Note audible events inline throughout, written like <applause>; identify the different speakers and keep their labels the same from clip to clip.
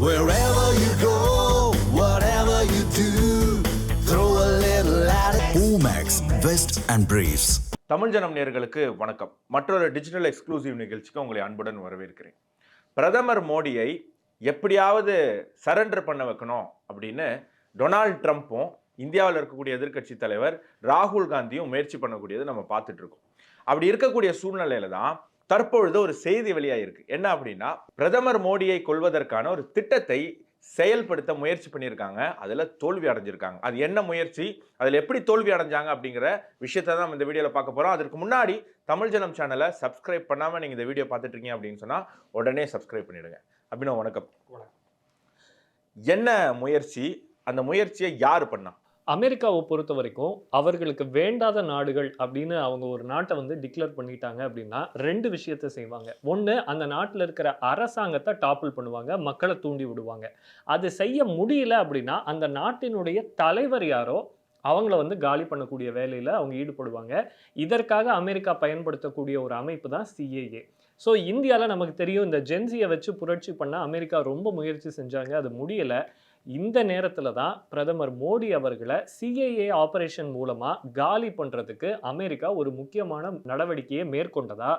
Speaker 1: Wherever you go, whatever you do, throw a little at it. Omax, Vest and Briefs.
Speaker 2: Tamil ஜனம் நேயர்களுக்கு வணக்கம் மற்றொரு digital exclusive நிகழ்ச்சிக்கு உங்களை அன்புடன் வரவேற்கிறேன் பிரதமர் மோடியை எப்படியாவது சரண்டர் பண்ண வைக்கணும் அப்படின்னு டொனால்ட் ட்ரம்ப்பும் இந்தியாவில் இருக்கக்கூடிய எதிர்க்கட்சி தலைவர் ராகுல் காந்தியும் முயற்சி பண்ணக்கூடியதை நம்ம பார்த்துட்டு இருக்கோம் அப்படி இருக்கக்கூடிய சூழ்நிலையில தான் தற்பொழுது ஒரு செய்தி வெளியாயிருக்கு. என்ன அப்படின்னா பிரதமர் மோடியை கொல்வதற்கான ஒரு திட்டத்தை செயல்படுத்த முயற்சி பண்ணியிருக்காங்க. அதில் தோல்வி அடைஞ்சிருக்காங்க. அது என்ன முயற்சி? அதில் எப்படி தோல்வி அடைஞ்சாங்க அப்படிங்கிற விஷயத்தை தான் இந்த வீடியோவில் பார்க்க போகிறோம் அதற்கு முன்னாடி தமிழ் ஜனம் சேனலை சப்ஸ்கிரைப் பண்ணாமல் நீங்கள் இந்த வீடியோ பார்த்துட்டு இருக்கீங்க அப்படின்னு சொன்னால் உடனே சப்ஸ்கிரைப் பண்ணிடுங்க. அபினவ் வணக்கம். என்ன முயற்சி? அந்த முயற்சியை யார் பண்ணா?
Speaker 3: அமெரிக்காவை பொறுத்த வரைக்கும் அவர்களுக்கு வேண்டாத நாடுகள் அப்படின்னு அவங்க ஒரு நாட்டை வந்து டிக்ளேர் பண்ணிட்டாங்க அப்படின்னா ரெண்டு விஷயத்த செய்வாங்க. ஒன்று அந்த நாட்டில் இருக்கிற அரசாங்கத்தை டாப்பிள் பண்ணுவாங்க மக்களை தூண்டி விடுவாங்க. அது செய்ய முடியல அப்படின்னா அந்த நாட்டினுடைய தலைவர் யாரோ அவங்கள வந்து காலி பண்ணக்கூடிய வேலையில் அவங்க ஈடுபடுவாங்க. இதற்காக அமெரிக்கா பயன்படுத்தக்கூடிய ஒரு அமைப்பு தான் சிஏஏ ஸோ இந்தியாவில் நமக்கு தெரியும் இந்த ஜென்சியை வச்சு புரட்சி பண்ண அமெரிக்கா ரொம்ப முயற்சி செஞ்சாங்க. அது முடியலை. இந்த நேரத்தில் தான் பிரதமர் மோடி அவர்களை சிஏஏ ஆபரேஷன் மூலமாக காலி பண்ணுறதுக்கு அமெரிக்கா ஒரு முக்கியமான நடவடிக்கையை மேற்கொண்டதா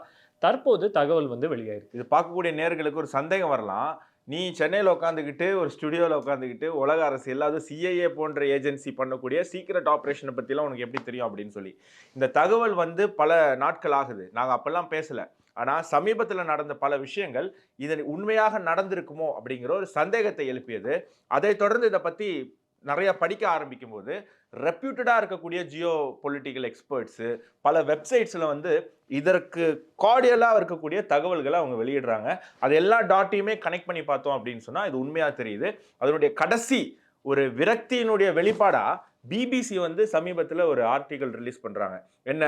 Speaker 3: தற்போது தகவல் வந்து வெளியாயிருக்கு.
Speaker 2: இது பார்க்கக்கூடிய நேர்களுக்கு ஒரு சந்தேகம் வரலாம். நீ சென்னையில் உட்காந்துக்கிட்டு ஒரு ஸ்டுடியோவில் உட்காந்துக்கிட்டு உலக அரசியல் அது சிஐஏ போன்ற ஏஜென்சி பண்ணக்கூடிய சீக்கிரட் ஆப்ரேஷனை பற்றிலாம் உனக்கு எப்படி தெரியும் அப்படின்னு சொல்லி. இந்த தகவல் வந்து பல நாட்கள் ஆகுது. நாங்கள் அப்போல்லாம் பேசலை. ஆனால் சமீபத்தில் நடந்த பல விஷயங்கள் இது உண்மையாக நடந்திருக்குமோ அப்படிங்கிற ஒரு சந்தேகத்தை எழுப்பியது. அதை தொடர்ந்து இதை பற்றி நிறைய படிக்க ஆரம்பிக்கும் போது ரெப்யூட்டடாக இருக்கக்கூடிய ஜியோ பொலிட்டிக்கல் எக்ஸ்பர்ட்ஸு பல வெப்சைட்ஸில் வந்து இதற்கு கார்டியலாக இருக்கக்கூடிய தகவல்களை அவங்க வெளியிடுறாங்க. அது எல்லா டாட்டையுமே கனெக்ட் பண்ணி பார்த்தோம் அப்படின்னு சொன்னால் இது உண்மையாக தெரியுது. அதனுடைய கடைசி ஒரு விரக்தியினுடைய வெளிப்பாடா பிபிசி வந்து சமீபத்தில் ஒரு ஆர்டிகல் ரிலீஸ் பண்ணுறாங்க என்ன?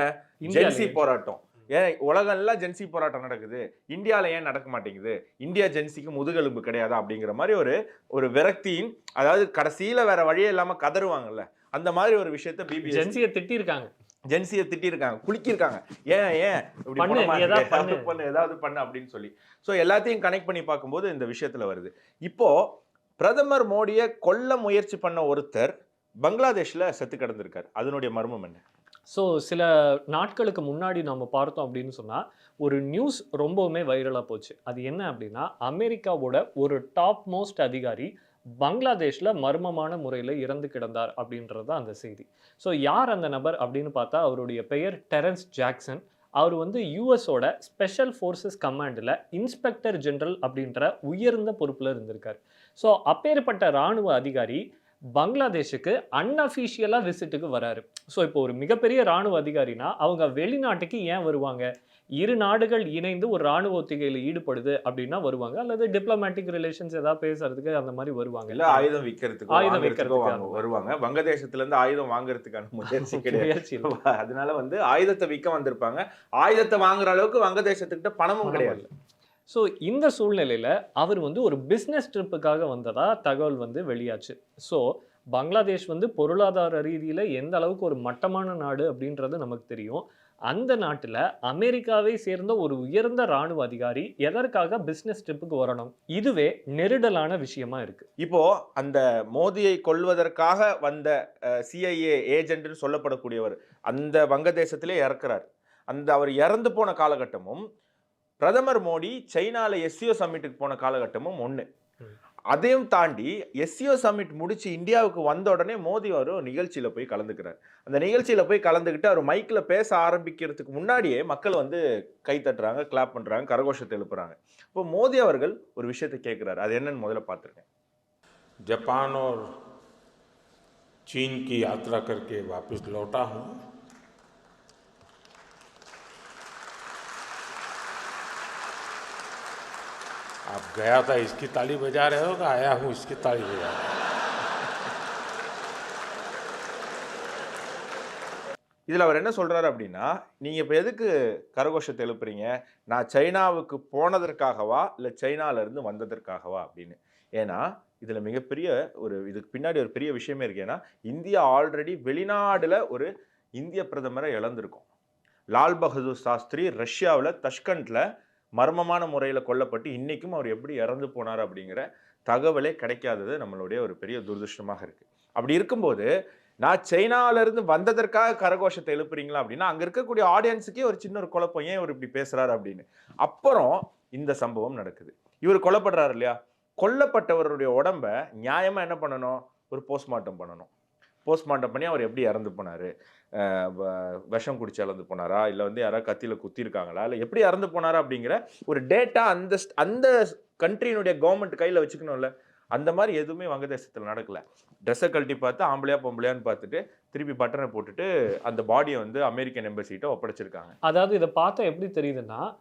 Speaker 2: ஜென்சி போராட்டம். ஏன்? உலகெல்லாம் ஜென்சி போராட்டம் நடக்குது. இந்தியாவில் ஏன் நடக்க மாட்டேங்குது? இந்தியா ஜென்சிக்கு முதுகெலும்பு கிடையாதா? அப்படிங்கிற மாதிரி ஒரு ஒரு விரக்தியின் அதாவது கடைசியில் வேற வழியே இல்லாமல் கதறுவாங்கல்ல அந்த மாதிரி ஒரு விஷயத்த பிபிசி
Speaker 3: ஜென்சியை திட்டிருக்காங்க.
Speaker 2: ஜென்சியை திட்டியிருக்காங்க குலுக்கியிருக்காங்க. ஏன் ஏன்? இப்படி
Speaker 3: பண்ணு,
Speaker 2: பண்ண
Speaker 3: ஏதாவது? பண்ணு.
Speaker 2: அது <laughs> பண்ணு ஏதாவது பண்ணு அப்படின்னு சொல்லி. ஸோ எல்லாத்தையும் கனெக்ட் பண்ணி பார்க்கும்போது இந்த விஷயத்துல வருது. இப்போ பிரதமர் மோடியை கொல்ல முயற்சி பண்ண ஒருத்தர் பங்களாதேஷ்ல செத்து கிடந்திருக்காரு. அதனுடைய மர்மம் என்ன?
Speaker 3: ஸோ சில நாட்களுக்கு முன்னாடி நம்ம பார்த்தோம் அப்படின்னு சொன்னால் ஒரு நியூஸ் ரொம்பவுமே வைரலாக போச்சு. அது என்ன அப்படின்னா அமெரிக்காவோட ஒரு டாப் மோஸ்ட் அதிகாரி பங்களாதேஷில் மர்மமான முறையில் இறந்து கிடந்தார் அப்படின்றது தான் அந்த செய்தி. ஸோ யார் அந்த நபர் அப்படின்னு பார்த்தா அவருடைய பெயர் டெரன்ஸ் ஜாக்சன். அவர் வந்து யூஎஸோட ஸ்பெஷல் ஃபோர்ஸஸ் கமாண்டில் இன்ஸ்பெக்டர் ஜென்ரல் அப்படின்ற உயர்ந்த பொறுப்பில் இருந்திருக்கார். ஸோ அப்பேற்பட்ட இராணுவ அதிகாரி பங்களாதேஷுக்கு அன்அஃபிஷியலாக விசிட்டுக்கு வராரு. ஸோ இப்போ ஒரு மிகப்பெரிய இராணுவ அதிகாரினா அவங்க வெளிநாட்டுக்கு ஏன் வருவாங்க? இரு நாடுகள் இணைந்து ஒரு இராணுவ ஒத்திகையில் ஈடுபடுது அப்படின்னா வருவாங்க? அல்லது டிப்ளமேட்டிக் ரிலேஷன்ஸ் ஏதாவது பேசுறதுக்கு அந்த மாதிரி வருவாங்க?
Speaker 2: இல்ல ஆயுதம் விற்கிறதுக்கு
Speaker 3: ஆயுதம்
Speaker 2: வாங்க வருவாங்க. வங்கதேசத்துல இருந்து ஆயுதம் வாங்குறதுக்கான முயற்சி கிடையாது. அதனால வந்து ஆயுதத்தை விற்க வந்திருப்பாங்க. ஆயுதத்தை வாங்குற அளவுக்கு வங்கதேசத்துக்கிட்ட பணமும்
Speaker 3: பணம்
Speaker 2: கிடையாது.
Speaker 3: ஸோ இந்த சூழ்நிலையில் அவர் வந்து ஒரு பிஸ்னஸ் ட்ரிப்புக்காக வந்ததா தகவல் வந்து வெளியாச்சு. ஸோ பங்களாதேஷ் வந்து பொருளாதார ரீதியில் எந்த அளவுக்கு ஒரு மட்டமான நாடு அப்படின்றது நமக்கு தெரியும். அந்த நாட்டில் அமெரிக்காவை சேர்ந்த ஒரு உயர்ந்த ராணுவ அதிகாரி எதற்காக பிஸ்னஸ் ட்ரிப்புக்கு வரணும்? இதுவே நெருடலான விஷயமா இருக்கு.
Speaker 2: இப்போ அந்த மோதியை கொல்வதற்காக வந்த சிஐஏ ஏஜென்ட்னு சொல்லப்படக்கூடியவர் அந்த வங்கதேசத்திலே இறக்குறார். அந்த அவர் இறந்து போன காலகட்டமும் பிரதமர் மோடி சைனால எஸ்சிஓ சம்மிட்டுக்கு போன காலகட்டமும் ஒன்று
Speaker 3: ம்.
Speaker 2: அதையும் தாண்டி எஸ்சிஓ சம்மிட் முடிச்சு இந்தியாவுக்கு வந்த உடனே மோடி அவர் ஒரு நிகழ்ச்சியில போய் கலந்துக்கிறார் அந்த நிகழ்ச்சியில போய் கலந்துக்கிட்டு அவர் மைக்ல பேச ஆரம்பிக்கிறதுக்கு முன்னாடியே மக்கள் வந்து கை தட்டுறாங்க கிளாப் பண்றாங்க கரகோஷத்தை எழுப்புறாங்க இப்போ மோடி அவர்கள் ஒரு விஷயத்தை கேட்கிறாரு அது என்னன்னு முதல்ல பார்த்துருக்கேன்
Speaker 4: जापान और चीन की यात्रा करके वापस लौटा हूँ आप गया था इसकी ताली बजा रहे हो कि आया हूँ इसकी ताली बजा रहे हो
Speaker 2: இதில் அவர் என்ன சொல்றாரு அப்படின்னா நீங்க இப்போ எதுக்கு கரகோஷத்தை எழுப்புறீங்க நான் சைனாவுக்கு போனதற்காகவா இல்லை சைனால இருந்து வந்ததற்காகவா அப்படின்னு ஏன்னா இதுல மிகப்பெரிய ஒரு இதுக்கு பின்னாடி ஒரு பெரிய விஷயமே இருக்கு ஏன்னா இந்தியா ஆல்ரெடி வெளிநாடுல ஒரு இந்திய பிரதமரை இழந்திருக்கும் லால் பகதூர் சாஸ்திரி ரஷ்யாவில் தஷ்கண்ட்ல மர்மமான முறையில் கொல்லப்பட்டு இன்றைக்கும் அவர் எப்படி இறந்து போனார் அப்படிங்கிற தகவலே கிடைக்காதது நம்மளுடைய ஒரு பெரிய துரதிருஷ்டமாக இருக்குது அப்படி இருக்கும்போது நான் சைனாவிலேருந்து வந்ததற்காக கரகோஷத்தை எழுப்புறீங்களா அப்படின்னா அங்கே இருக்கக்கூடிய ஆடியன்ஸுக்கே ஒரு சின்ன ஒரு குழப்பம் ஏன் இவர் இப்படி பேசுகிறாரு அப்படின்னு. அப்புறம் இந்த சம்பவம் நடக்குது. இவர் கொல்லப்படுறாரு இல்லையா? கொல்லப்பட்டவருடைய உடம்ப நியாயமாக என்ன பண்ணணும்? ஒரு போஸ்ட்மார்ட்டம் பண்ணணும். போஸ்ட்மார்ட்டம் பண்ணி அவர் எப்படி இறந்து போனாரு? வ- விஷம் குடிச்சு இறந்து போனாரா? இல்லை வந்து யாராவது கத்தியில் குத்திருக்காங்களா? இல்லை எப்படி இறந்து போனாரா அப்படிங்கிற ஒரு டேட்டா அந்த அந்த கண்ட்ரியினுடைய கவர்மெண்ட் கையில் வச்சுக்கணும்ல. அந்த மாதிரி எதுவுமே வங்கதேசத்தில் நடக்கலை. ட்ரெஸ்ஸை கழட்டி பார்த்து ஆம்பளையா பொம்பளையான்னு பார்த்துட்டு திருப்பி பட்டனை போட்டுட்டு அந்த பாடியை வந்து அமெரிக்கன் எம்பசிட்ட ஒப்படைச்சிருக்காங்க.
Speaker 3: அதாவது இதை பார்த்தா எப்படி தெரியுதுன்னா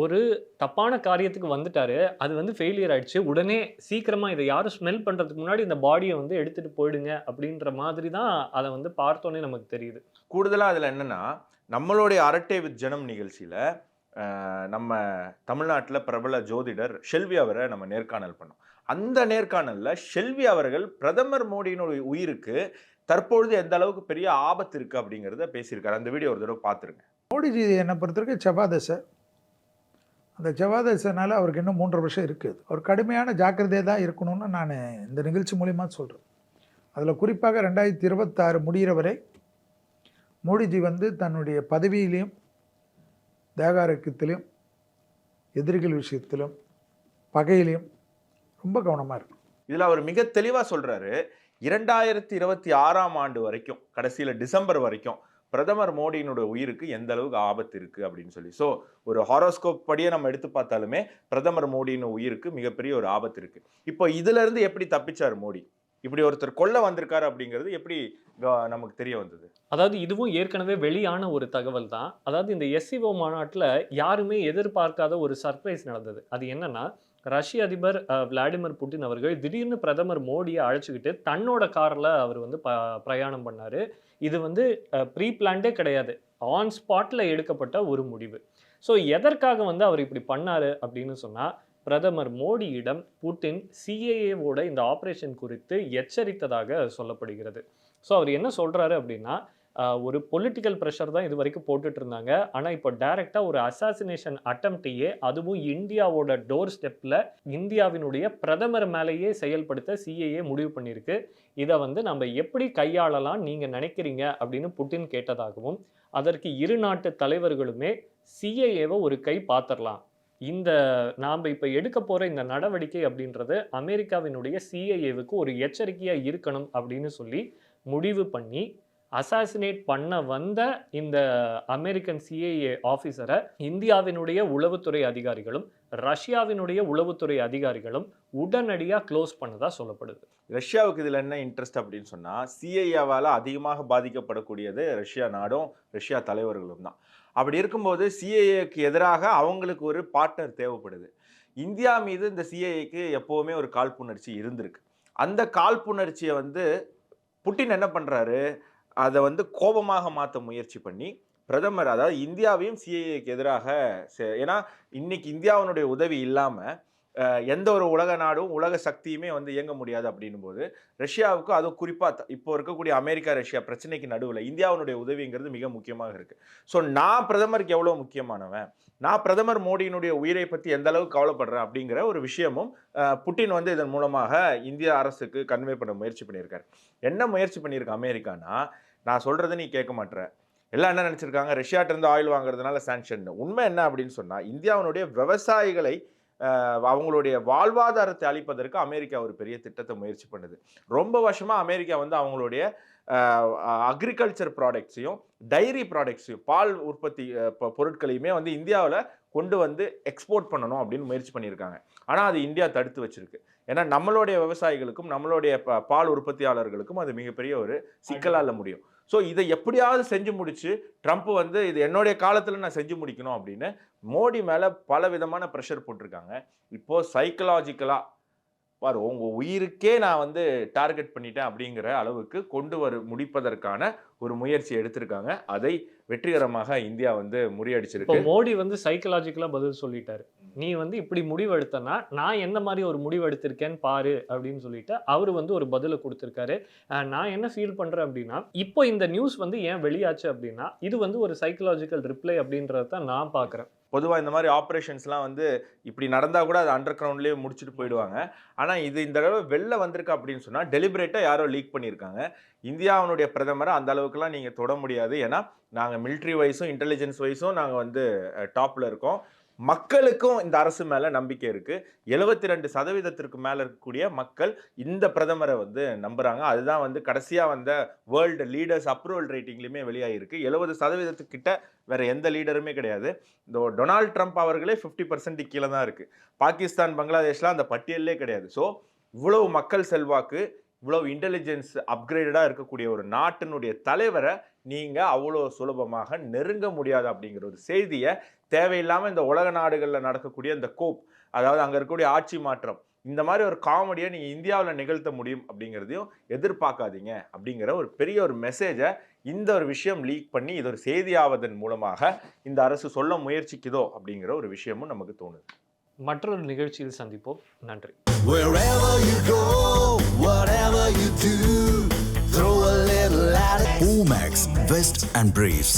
Speaker 3: ஒரு தப்பான காரியத்துக்கு வந்துட்டாரு. அது வந்து ஃபெயிலியர் ஆயிடுச்சு. உடனே சீக்கிரமா இதை யாரும் ஸ்மெல் பண்றதுக்கு முன்னாடி இந்த பாடியை வந்து எடுத்துட்டு போயிடுங்க அப்படின்ற மாதிரி தான் அதை வந்து பார்த்தோன்னே நமக்கு தெரியுது.
Speaker 2: கூடுதலாக அதில் என்னன்னா நம்மளுடைய அரட்டை வித் ஜனம் நிகழ்ச்சியில் நம்ம தமிழ்நாட்டில் பிரபல ஜோதிடர் ஷெல்வி அவரை நம்ம நேர்காணல் பண்ணோம். அந்த நேர்காணலில் ஷெல்வி அவர்கள் பிரதமர் மோடியினுடைய உயிருக்கு தற்பொழுது எந்த அளவுக்கு பெரிய ஆபத்து இருக்குது அப்படிங்கிறத பேசியிருக்காரு. அந்த வீடியோ ஒரு தடவை பார்த்துருங்க.
Speaker 5: மோடிஜி என்னை பொறுத்தவரைக்கும் செவ்வாதசை அந்த செவ்வாதசைனால அவருக்கு இன்னும் மூன்று வருஷம் இருக்குது. அவர் கடுமையான ஜாக்கிரதையாக தான் இருக்கணும்னு நான் இந்த நிகழ்ச்சி மூலிமா சொல்கிறேன் அதில் குறிப்பாக ரெண்டாயிரத்தி இருபத்தாறு முடிகிற வரை மோடிஜி வந்து தன்னுடைய பதவியிலையும் தேகாரக்கத்திலையும் எதிரிகள் விஷயத்திலும் பகையிலையும் ரொம்ப கவனமாக இருக்கும்
Speaker 2: இதில் அவர் மிக தெளிவாக சொல்கிறாரு இரண்டாயிரத்தி இருபத்தி ஆறாம் ஆண்டு வரைக்கும் கடைசியில் டிசம்பர் வரைக்கும் பிரதமர் மோடியினுடைய உயிருக்கு எந்த அளவுக்கு ஆபத்து இருக்கு அப்படின்னு சொல்லி. ஸோ ஒரு ஹாரோஸ்கோப் படியே நம்ம எடுத்து பார்த்தாலுமே பிரதமர் மோடியின் உயிருக்கு மிகப்பெரிய ஒரு ஆபத்து இருக்கு. இப்போ இதுல இருந்து எப்படி தப்பிச்சார் மோடி? இப்படி ஒருத்தர் கொல்ல வந்திருக்காரு அப்படிங்கிறது எப்படி நமக்கு தெரிய வந்தது?
Speaker 3: அதாவது இதுவும் ஏற்கனவே வெளியான ஒரு தகவல் தான். அதாவது இந்த எஸ்சிஓ மாநாட்டில் யாருமே எதிர்பார்க்காத ஒரு சர்ப்ரைஸ் நடந்தது. அது என்னன்னா ரஷ்ய அதிபர் விளாடிமிர் புட்டின் அவர்கள் திடீர்னு பிரதமர் மோடியை அழைச்சிக்கிட்டு தன்னோட காரில் அவர் வந்து ப பிரயாணம் பண்ணார். இது வந்து ப்ரீ பிளான்டே கிடையாது. ஆன் ஸ்பாட்டில் எடுக்கப்பட்ட ஒரு முடிவு. ஸோ எதற்காக வந்து அவர் இப்படி பண்ணார் அப்படின்னு சொன்னால் பிரதமர் மோடியிடம் புட்டின் சிஏஏவோட இந்த ஆப்ரேஷன் குறித்து எச்சரித்ததாக சொல்லப்படுகிறது. ஸோ அவர் என்ன சொல்கிறாரு அப்படின்னா ஒரு பொலிட்டிக்கல் ப்ரெஷர் தான் இது வரைக்கும் போட்டுட்டு இருந்தாங்க ஆனால் இப்போ டைரெக்டாக ஒரு அசாசினேஷன் அட்டம்ப்டையே அதுவும் இந்தியாவோட டோர் ஸ்டெப்பில் இந்தியாவினுடைய பிரதமர் மேலேயே செயல்படுத்த சிஏஏ முடிவு பண்ணியிருக்கு. இதை வந்து நம்ம எப்படி கையாளலாம் நீங்கள் நினைக்கிறீங்க? அப்படின்னு புட்டின் கேட்டதாகவும் அதற்கு இரு நாட்டு தலைவர்களுமே சிஏஏவை ஒரு கை பார்த்துடலாம் இந்த நாம் இப்போ எடுக்க போகிற இந்த நடவடிக்கை அப்படின்றது அமெரிக்காவினுடைய சிஐஏவுக்கு ஒரு எச்சரிக்கையாக இருக்கணும் அப்படின்னு சொல்லி முடிவு பண்ணி அசாசினேட் பண்ண வந்த இந்த அமெரிக்கன் சிஐஏ ஆஃபீஸரை இந்தியாவினுடைய உளவுத்துறை அதிகாரிகளும் ரஷ்யாவினுடைய உளவுத்துறை அதிகாரிகளும் உடனடியாக க்ளோஸ் பண்ணதா சொல்லப்படுது.
Speaker 2: ரஷ்யாவுக்கு இதில் என்ன இன்ட்ரெஸ்ட் அப்படின்னு சொன்னால் சிஐஏவால் அதிகமாக பாதிக்கப்படக்கூடியது ரஷ்யா நாடும் ரஷ்யா தலைவர்களும் தான். அப்படி இருக்கும்போது சிஏஏக்கு எதிராக அவங்களுக்கு ஒரு பார்ட்னர் தேவைப்படுது. இந்தியா மீது இந்த சிஏஏக்கு எப்போவுமே ஒரு காழ்ப்புணர்ச்சி இருந்திருக்கு. அந்த காழ்ப்புணர்ச்சியை வந்து புட்டின் என்ன பண்ணுறாரு அதை வந்து கோபமாக மாற்ற முயற்சி பண்ணி பிரதமர் அதாவது இந்தியாவையும் சிஏஏக்கு எதிராக செ- ஏன்னா இன்னைக்கு இந்தியாவினுடைய உதவி இல்லாமல் எந்த ஒரு உலக நாடும் உலக சக்தியுமே வந்து இயங்க முடியாது அப்படின்னும் போது ரஷ்யாவுக்கு அதுவும் குறிப்பாக இப்போ இருக்கக்கூடிய அமெரிக்கா ரஷ்யா பிரச்சனைக்கு நடுவில் இந்தியாவினுடைய உதவிங்கிறது மிக முக்கியமாக இருக்குது ஸோ நான் பிரதமருக்கு எவ்வளோ முக்கியமானவன்? நான் பிரதமர் மோடியினுடைய உயிரை பற்றி எந்த அளவுக்கு கவலைப்படுறேன் அப்படிங்கிற ஒரு விஷயமும் புட்டின் வந்து இதன் மூலமாக இந்திய அரசுக்கு கன்வே பண்ண முயற்சி பண்ணியிருக்காரு. என்ன முயற்சி பண்ணியிருக்கு அமெரிக்கானா நான் சொல்கிறத நீ கேட்க மாட்ற. எல்லாம் என்ன நினச்சிருக்காங்க? ரஷ்யாட்ட இருந்து ஆயில் வாங்குறதுனால சாங்ஷன் உண்மை என்ன அப்படின்னு சொன்னால் இந்தியாவினுடைய விவசாயிகளை அவங்களுடைய வாழ்வாதாரத்தை அளிப்பதற்கு அமெரிக்கா ஒரு பெரிய திட்டத்தை முயற்சி பண்ணுது. ரொம்ப வருஷமாக அமெரிக்கா வந்து அவங்களுடைய அக்ரிகல்ச்சர் ப்ராடக்ட்ஸையும் டைரி ப்ராடக்ட்ஸையும் பால் உற்பத்தி பொருட்களையுமே வந்து இந்தியாவில் கொண்டு வந்து எக்ஸ்போர்ட் பண்ணணும் அப்படின்னு முயற்சி பண்ணியிருக்காங்க. ஆனால் அது இந்தியா தடுத்து வச்சிருக்கு. ஏன்னா நம்மளுடைய விவசாயிகளுக்கும் நம்மளுடைய பால் உற்பத்தியாளர்களுக்கும் அது மிகப்பெரிய ஒரு சிக்கலால முடியும். ஸோ இதை எப்படியாவது செஞ்சு முடிச்சு ட்ரம்ப் வந்து இது என்னுடைய காலத்தில் நான் செஞ்சு முடிக்கணும் அப்படின்னு மோடி மேலே பல விதமான ப்ரெஷர் போட்டிருக்காங்க இப்போது சைக்கலாஜிக்கலாக பாரு உங்கள் உயிருக்கே நான் வந்து டார்கெட் பண்ணிட்டேன் அப்படிங்கிற அளவுக்கு கொண்டு வர முடிப்பதற்கான ஒரு முயற்சி எடுத்திருக்காங்க. அதை வெற்றிகரமாக இந்தியா வந்து முறியடிச்சிருக்கு.
Speaker 3: மோடி வந்து சைக்கலாஜிக்கலாக பதில் சொல்லிட்டாரு. நீ வந்து இப்படி முடிவெடுத்தனா நான் என்ன மாதிரி ஒரு முடிவெடுத்திருக்கேன்னு பாரு அப்படின்னு சொல்லிட்டு அவர் வந்து ஒரு பதிலை கொடுத்துருக்காரு. நான் என்ன ஃபீல் பண்ணுறேன் அப்படின்னா இப்போ இந்த நியூஸ் வந்து ஏன் வெளியாச்சு அப்படின்னா இது வந்து ஒரு சைக்கலாஜிக்கல் ரிப்ளை அப்படின்றத தான் நான் பார்க்குறேன்
Speaker 2: பொதுவாக இந்த மாதிரி ஆப்ரேஷன்ஸ்லாம் வந்து இப்படி நடந்தால் கூட அது அண்டர் கிரவுண்ட்லேயே முடிச்சுட்டு போயிடுவாங்க. ஆனால் இது இந்த தடவை வெளில வந்திருக்கு அப்படின்னு சொன்னால் டெலிபரேட்டாக யாரோ லீக் பண்ணியிருக்காங்க. இந்தியாவினுடைய பிரதமரை அந்த அளவுக்குலாம் நீங்கள் தொட முடியாது. ஏன்னா நாங்கள் மிலிட்ரி வைஸும் இன்டெலிஜென்ஸ் வைஸும் நாங்கள் வந்து டாப்பில் இருக்கோம். மக்களுக்கும் இந்த அரசு மேலே நம்பிக்கை இருக்குது எழுபத்தி ரெண்டு சதவீதத்திற்கு மேலே இருக்கக்கூடிய மக்கள் இந்த பிரதமரை வந்து நம்புகிறாங்க அதுதான் வந்து கடைசியாக வந்த வேர்ல்டு லீடர்ஸ் அப்ரூவல் ரேட்டிங்லையுமே வெளியாகிருக்கு எழுபது சதவீதத்துக்கிட்ட வேறு எந்த லீடருமே கிடையாது. இந்த டொனால்ட் ட்ரம்ப் அவர்களே ஃபிஃப்டி பர்சன்ட் கீழே தான் இருக்குது பாகிஸ்தான் பங்களாதேஷ்லாம் அந்த பட்டியலே கிடையாது. ஸோ இவ்வளவு மக்கள் செல்வாக்கு இவ்வளவு இன்டெலிஜென்ஸ் அப்கிரேடடாக இருக்கக்கூடிய ஒரு நாட்டினுடைய தலைவரை நீங்கள் அவ்வளோ சுலபமாக நெருங்க முடியாது அப்படிங்கிற ஒரு செய்தியை தேவையில்லாமல் இந்த உலக நாடுகளில் நடக்கக்கூடிய இந்த கோப் அதாவது அங்கே இருக்கக்கூடிய ஆட்சி மாற்றம் இந்த மாதிரி ஒரு காமெடியை நீங்கள் இந்தியாவில் நிகழ்த்த முடியும் அப்படிங்கிறதையும் எதிர்பார்க்காதீங்க அப்படிங்கிற ஒரு பெரிய ஒரு மெசேஜை இந்த ஒரு விஷயம் லீக் பண்ணி இது ஒரு செய்தியாவதன் மூலமாக இந்த அரசு சொல்ல முயற்சிக்குதோ அப்படிங்கிற ஒரு விஷயமும் நமக்கு தோணுது
Speaker 3: மற்றொரு நிகழ்ச்சியில் சந்திப்போம் நன்றி
Speaker 1: Wherever you go, whatever you do, throw a little at it. Omax, Vest and Briefs.